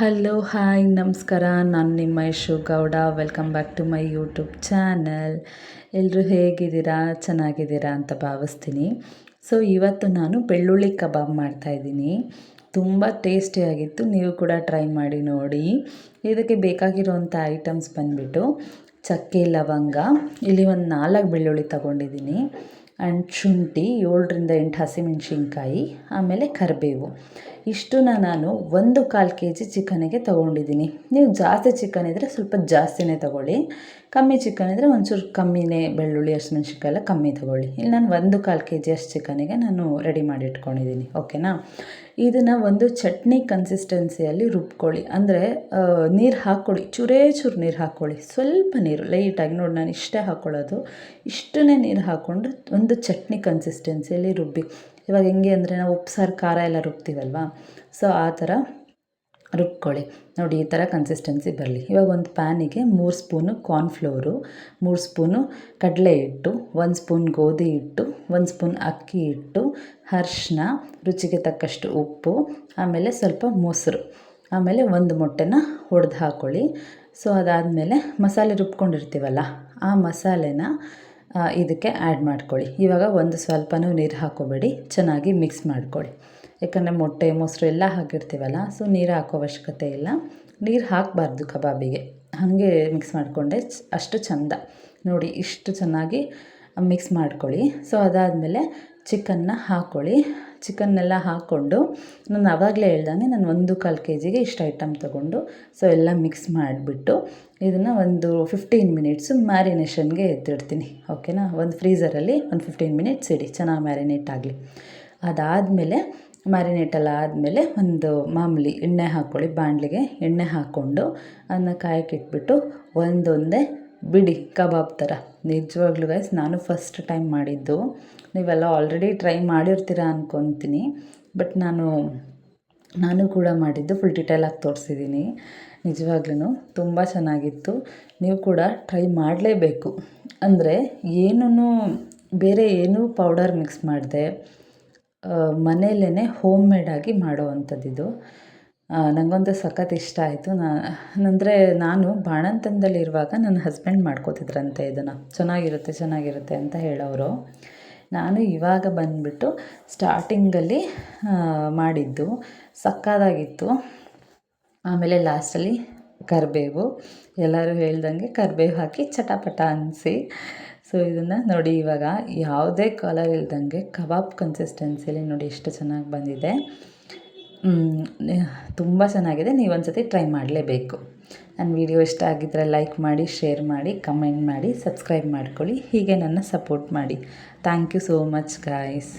Hello hi ನಮಸ್ಕಾರ. ನಾನು ನಿಮ್ಮ Yashu Gowda. Welcome back to my YouTube channel ಎಲ್ಲರೂ ಹೇಗಿದ್ದೀರಾ? ಚೆನ್ನಾಗಿದ್ದೀರಾ ಅಂತ ಭಾವಿಸ್ತೀನಿ. ಸೊ ಇವತ್ತು ನಾನು ಬೆಳ್ಳುಳ್ಳಿ ಕಬಾಬ್ ಮಾಡ್ತಾಯಿದ್ದೀನಿ ತುಂಬ ಟೇಸ್ಟಿಯಾಗಿತ್ತು ನೀವು ಕೂಡ ಟ್ರೈ ಮಾಡಿ ನೋಡಿ. ಇದಕ್ಕೆ ಬೇಕಾಗಿರೋವಂಥ ಐಟಮ್ಸ್ ಬಂದುಬಿಟ್ಟು, ಚಕ್ಕೆ, ಲವಂಗ. ಇಲ್ಲಿ ಒಂದು ನಾಲ್ಕು ಬೆಳ್ಳುಳ್ಳಿ ತಗೊಂಡಿದ್ದೀನಿ. ಆ್ಯಂಡ್ ಶುಂಠಿ ಏಳರಿಂದ ಎಂಟು ಹಸಿಮೆಣ್ಸಿನ್ಕಾಯಿ, ಆಮೇಲೆ ಕರಿಬೇವು. ಇಷ್ಟನ್ನ ನಾನು ಒಂದು ಕಾಲು ಕೆ ಜಿ ಚಿಕನಿಗೆ ತೊಗೊಂಡಿದ್ದೀನಿ. ನೀವು ಜಾಸ್ತಿ ಚಿಕನ್ ಇದ್ದರೆ ಸ್ವಲ್ಪ ಜಾಸ್ತಿನೇ ತೊಗೊಳ್ಳಿ. ಕಮ್ಮಿ ಚಿಕನ್ ಇದ್ದರೆ ಒಂಚೂರು ಕಮ್ಮಿನೇ ಬೆಳ್ಳುಳ್ಳಿ ಹಸಿಮೆಣ್ಸಿನ್ಕಾಯಿ ಎಲ್ಲ ಕಮ್ಮಿ ತೊಗೊಳ್ಳಿ. ಇಲ್ಲಿ ನಾನು ಒಂದು ಕಾಲು ಕೆ ಜಿ ಅಷ್ಟು ಚಿಕನಿಗೆ ನಾನು ರೆಡಿ ಮಾಡಿ ಇಟ್ಕೊಂಡಿದ್ದೀನಿ ಓಕೆನಾ ಇದನ್ನು ಒಂದು ಚಟ್ನಿ ಕನ್ಸಿಸ್ಟೆನ್ಸಿಯಲ್ಲಿ ರುಬ್ಕೊಳ್ಳಿ. ಅಂದರೆ ನೀರು ಹಾಕ್ಕೊಳ್ಳಿ, ಚೂರೇ ಚೂರು ನೀರು ಹಾಕ್ಕೊಳ್ಳಿ. ಸ್ವಲ್ಪ ನೀರು ಲೈಟಾಗಿ ನೋಡಿ, ನಾನು ಇಷ್ಟೇ ಹಾಕ್ಕೊಳ್ಳೋದು ಇಷ್ಟನ್ನೇ ನೀರು ಹಾಕ್ಕೊಂಡು ಒಂದು ಚಟ್ನಿ ಕನ್ಸಿಸ್ಟೆನ್ಸಿಯಲ್ಲಿ ರುಬ್ಬಿ. ಇವಾಗ ಹೆಂಗೆ ಅಂದರೆ ನಾವು ಉಪ್ಸಾರು ಖಾರ ಎಲ್ಲ ರುಬ್ತೀವಲ್ವಾ? ಸೊ ಆ ಥರ ರುಬ್ಕೊಳ್ಳಿ. ನೋಡಿ, ಈ ಥರ ಕನ್ಸಿಸ್ಟೆನ್ಸಿ ಬರಲಿ. ಇವಾಗ ಒಂದು ಪ್ಯಾನಿಗೆ ಮೂರು ಸ್ಪೂನು ಕಾರ್ನ್ಫ್ಲೋರು ಮೂರು ಸ್ಪೂನು ಕಡಲೆ ಹಿಟ್ಟು, ಒಂದು ಸ್ಪೂನ್ ಗೋಧಿ ಹಿಟ್ಟು, ಒಂದು ಸ್ಪೂನ್ ಅಕ್ಕಿ ಹಿಟ್ಟು ಅರ್ಶಿನ ರುಚಿಗೆ ತಕ್ಕಷ್ಟು ಉಪ್ಪು, ಆಮೇಲೆ ಸ್ವಲ್ಪ ಮೊಸರು. ಆಮೇಲೆ ಒಂದು ಮೊಟ್ಟೆನ ಒಡೆದು ಹಾಕ್ಕೊಳ್ಳಿ ಸೊ ಅದಾದಮೇಲೆ ಮಸಾಲೆ ರುಬ್ಕೊಂಡಿರ್ತೀವಲ್ಲ, ಆ ಮಸಾಲೆನ ಇದಕ್ಕೆ ಆ್ಯಡ್ ಮಾಡ್ಕೊಳ್ಳಿ. ಇವಾಗ ಒಂದು ಸ್ವಲ್ಪನೂ ನೀರು ಹಾಕೋಬೇಡಿ ಚೆನ್ನಾಗಿ ಮಿಕ್ಸ್ ಮಾಡ್ಕೊಳ್ಳಿ. ಯಾಕಂದರೆ ಮೊಟ್ಟೆ, ಮೊಸರು ಎಲ್ಲ ಹಾಕಿರ್ತೀವಲ್ಲ ಸೊ ನೀರು ಹಾಕೋ ಅವಶ್ಯಕತೆ ಇಲ್ಲ. ನೀರು ಹಾಕಬಾರ್ದು ಕಬಾಬಿಗೆ. ಹಾಗೆ ಮಿಕ್ಸ್ ಮಾಡಿಕೊಂಡೆ. ಅಷ್ಟು ಚಂದ. ನೋಡಿ, ಇಷ್ಟು ಚೆನ್ನಾಗಿ ಮಿಕ್ಸ್ ಮಾಡ್ಕೊಳ್ಳಿ. ಸೊ ಅದಾದಮೇಲೆ ಚಿಕನ್ನ ಹಾಕ್ಕೊಳ್ಳಿ ಚಿಕನ್ನೆಲ್ಲ ಹಾಕ್ಕೊಂಡು ನಾನು ಆವಾಗಲೇ ಹೇಳ್ದಂಗೆ ನಾನು ಒಂದು ಕಾಲು ಕೆ ಜಿಗೆ ಇಷ್ಟು ಐಟಮ್ ತೊಗೊಂಡು ಸೊ ಎಲ್ಲ ಮಿಕ್ಸ್ ಮಾಡಿಬಿಟ್ಟು ಇದನ್ನು ಒಂದು ಫಿಫ್ಟೀನ್ ಮಿನಿಟ್ಸು ಮ್ಯಾರಿನೇಷನ್ಗೆ ಎತ್ತಿಡ್ತೀನಿ. ಓಕೆನಾ ಒಂದು ಫ್ರೀಝರಲ್ಲಿ ಒಂದು ಫಿಫ್ಟೀನ್ ಮಿನಿಟ್ಸ್ ಇಡಿ. ಚೆನ್ನಾಗಿ ಮ್ಯಾರಿನೇಟ್ ಆಗಲಿ. ಅದಾದಮೇಲೆ ಮ್ಯಾರಿನೇಟ್ ಎಲ್ಲ ಆದಮೇಲೆ ಒಂದು ಮಾಮೂಲಿ ಎಣ್ಣೆ ಹಾಕ್ಕೊಳ್ಳಿ ಬಾಣಲಿಗೆ ಎಣ್ಣೆ ಹಾಕ್ಕೊಂಡು ಅದನ್ನ ಕಾಯಕ್ಕೆ ಇಟ್ಬಿಟ್ಟು ಒಂದೊಂದೇ ಬಿಡಿ ಕಬಾಬ್ ಥರ. ನಿಜವಾಗ್ಲೂ ಗೈಸ್ ನಾನು ಫಸ್ಟ್ ಟೈಮ್ ಮಾಡಿದ್ದು. ನೀವೆಲ್ಲ ಆಲ್ರೆಡಿ ಟ್ರೈ ಮಾಡಿರ್ತೀರ ಅಂದ್ಕೊತೀನಿ ಬಟ್ ನಾನು ನಾನು ಕೂಡ ಮಾಡಿದ್ದು ಫುಲ್ ಡಿಟೇಲಾಗಿ ತೋರಿಸಿದ್ದೀನಿ ನಿಜವಾಗ್ಲೂ ತುಂಬ ಚೆನ್ನಾಗಿತ್ತು. ನೀವು ಕೂಡ ಟ್ರೈ ಮಾಡಲೇಬೇಕು. ಅಂದರೆ ಏನೂ ಬೇರೆ ಏನೂ ಪೌಡರ್ ಮಿಕ್ಸ್ ಮಾಡಿದೆ. ಮನೆಯಲ್ಲೇ ಹೋಮ್ ಮೇಡಾಗಿ ಇದು. ನನಗಂತೂ ಸಖತ್ ಇಷ್ಟ ಆಯಿತು. ಅಂದರೆ ನಾನು ಬಾಣಂತನದಲ್ಲಿರುವಾಗ ನನ್ನ ಹಸ್ಬೆಂಡ್ ಮಾಡ್ಕೋತಿದ್ರಂತೆ ಇದನ್ನು. ಚೆನ್ನಾಗಿರುತ್ತೆ ಚೆನ್ನಾಗಿರುತ್ತೆ ಅಂತ ಹೇಳೋರು ನಾನು ಇವಾಗ ಬಂದುಬಿಟ್ಟು ಸ್ಟಾರ್ಟಿಂಗಲ್ಲಿ ಮಾಡಿದ್ದು. ಸಕ್ಕತ್ತಾಗಿತ್ತು ಆಮೇಲೆ ಲಾಸ್ಟಲ್ಲಿ ಕರಿಬೇವು. ಎಲ್ಲರೂ ಹೇಳ್ದಂಗೆ ಕರಿಬೇವು ಹಾಕಿ ಚಟಪಟ ಅನಿಸಿ. ಸೊ ಇದನ್ನು ನೋಡಿ ಇವಾಗ ಯಾವುದೇ ಕಲರ್ ಇಲ್ದಂಗೆ ಕಬಾಬ್ ಕನ್ಸಿಸ್ಟೆನ್ಸಿಲಿ ನೋಡಿ ಎಷ್ಟು ಚೆನ್ನಾಗಿ ಬಂದಿದೆ. ತುಂಬ ಚೆನ್ನಾಗಿದೆ. ನೀವು ಒಂದು ಸತಿ ಟ್ರೈ ಮಾಡಲೇಬೇಕು. ನನ್ನ ವಿಡಿಯೋ ಇಷ್ಟ ಆಗಿದ್ದರೆ ಲೈಕ್ ಮಾಡಿ ಶೇರ್ ಮಾಡಿ ಕಮೆಂಟ್ ಮಾಡಿ ಸಬ್ಸ್ಕ್ರೈಬ್ ಮಾಡ್ಕೊಳ್ಳಿ. ಹೀಗೆ ನನ್ನ ಸಪೋರ್ಟ್ ಮಾಡಿ. Thank you so much guys